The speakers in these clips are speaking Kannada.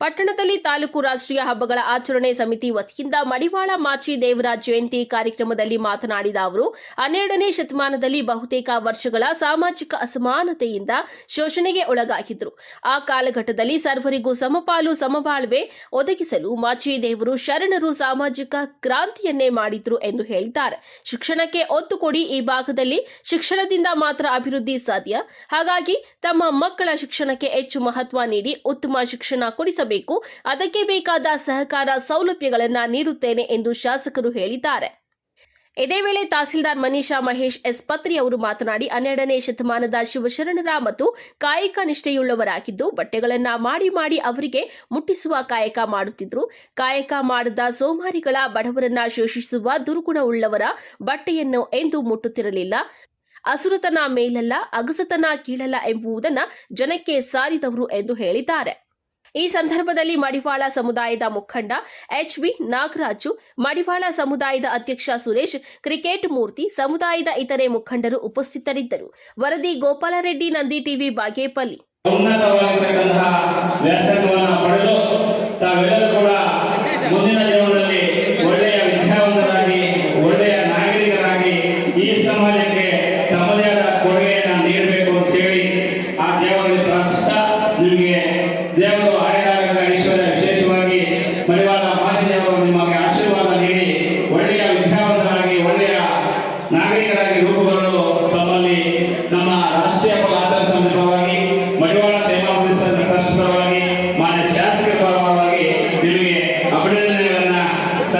ಪಟ್ಟಣದಲ್ಲಿ ತಾಲೂಕು ರಾಷ್ಟ್ರೀಯ ಹಬ್ಬಗಳ ಆಚರಣೆ ಸಮಿತಿ ವತಿಯಿಂದ ಮಡಿವಾಳ ಮಾಚಿ ದೇವರ ಜಯಂತಿ ಕಾರ್ಯಕ್ರಮದಲ್ಲಿ ಮಾತನಾಡಿದ ಅವರು, ಹನ್ನೆರಡನೇ ಶತಮಾನದಲ್ಲಿ ಬಹುತೇಕ ವರ್ಷಗಳ ಸಾಮಾಜಿಕ ಅಸಮಾನತೆಯಿಂದ ಶೋಷಣೆಗೆ ಒಳಗಾಗಿದ್ದರು. ಆ ಕಾಲಘಟ್ಟದಲ್ಲಿ ಸರ್ವರಿಗೂ ಸಮಪಾಲು ಸಮಬಾಳ್ವೆ ಒದಗಿಸಲು ಮಾಚಿ ದೇವರು ಶರಣರು ಸಾಮಾಜಿಕ ಕ್ರಾಂತಿಯನ್ನೇ ಮಾಡಿದ್ರು ಎಂದು ಹೇಳಿದ್ದಾರೆ. ಶಿಕ್ಷಣಕ್ಕೆ ಒತ್ತು ಕೊಡಿ ಈ ಭಾಗದಲ್ಲಿ ಶಿಕ್ಷಣದಿಂದ ಮಾತ್ರ ಅಭಿವೃದ್ಧಿ ಸಾಧ್ಯ. ಹಾಗಾಗಿ ತಮ್ಮ ಮಕ್ಕಳ ಶಿಕ್ಷಣಕ್ಕೆ ಹೆಚ್ಚು ಮಹತ್ವ ನೀಡಿ ಉತ್ತಮ ಶಿಕ್ಷಣ ಕೊಡಿಸಬೇಕು. ಅದಕ್ಕೆ ಬೇಕಾದ ಸಹಕಾರ ಸೌಲಭ್ಯಗಳನ್ನು ನೀಡುತ್ತೇನೆ ಎಂದು ಶಾಸಕರು ಹೇಳಿದ್ದಾರೆ. ಇದೇ ವೇಳೆ ತಹಸೀಲ್ದಾರ್ ಮನೀಷಾ ಮಹೇಶ್ ಎಸ್ ಪತ್ರಿ ಅವರು ಮಾತನಾಡಿ, ಹನ್ನೆರಡನೇ ಶತಮಾನದ ಶಿವಶರಣರ ಮತ್ತು ಕಾಯಕ ನಿಷ್ಠೆಯುಳ್ಳವರಾಗಿದ್ದು, ಬಟ್ಟೆಗಳನ್ನ ಮಾಡಿ ಮಾಡಿ ಅವರಿಗೆ ಮುಟ್ಟಿಸುವ ಕಾಯಕ ಮಾಡುತ್ತಿದ್ರು. ಕಾಯಕ ಮಾಡದ ಸೋಮಾರಿಗಳ ಬಡವರನ್ನ ಶೋಷಿಸುವ ದುರ್ಗುಣವುಳ್ಳವರ ಬಟ್ಟೆಯನ್ನು ಎಂದು ಮುಟ್ಟುತ್ತಿರಲಿಲ್ಲ. ಅಸುರತನ ಮೇಲಲ್ಲ, ಅಗಸತನ ಕೀಳಲ್ಲ ಎಂಬುದನ್ನು ಜನಕ್ಕೆ ಸಾರಿದವರು ಎಂದು ಹೇಳಿದ್ದಾರೆ. ಈ ಸಂದರ್ಭದಲ್ಲಿ ಮಡಿವಾಳ ಸಮುದಾಯದ ಮುಖಂಡ ಎಚ್ ವಿ ನಾಗರಾಜು, ಮಡಿವಾಳ ಸಮುದಾಯದ ಅಧ್ಯಕ್ಷ ಸುರೇಶ್, ಕ್ರಿಕೆಟ್ ಮೂರ್ತಿ, ಸಮುದಾಯದ ಇತರೆ ಮುಖಂಡರು ಉಪಸ್ಥಿತರಿದ್ದರು. ವರದಿ ಗೋಪಾಲರೆಡ್ಡಿ, ನಂದಿ ಟಿವಿ, ಬಾಗೇಪಲ್ಲಿ.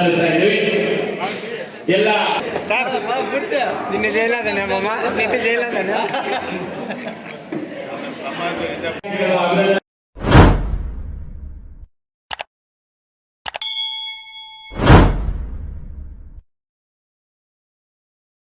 ಸಲ್ಲಿಸ್ತಾ ಇದ್ದೀವಿ ಎಲ್ಲ. ಸರ್ ನಿನ್ನೆ ಜೈಲಾದನೆ ಅಮ್ಮ ನಿನ್ನೆ ಜೈಲಾದನೆ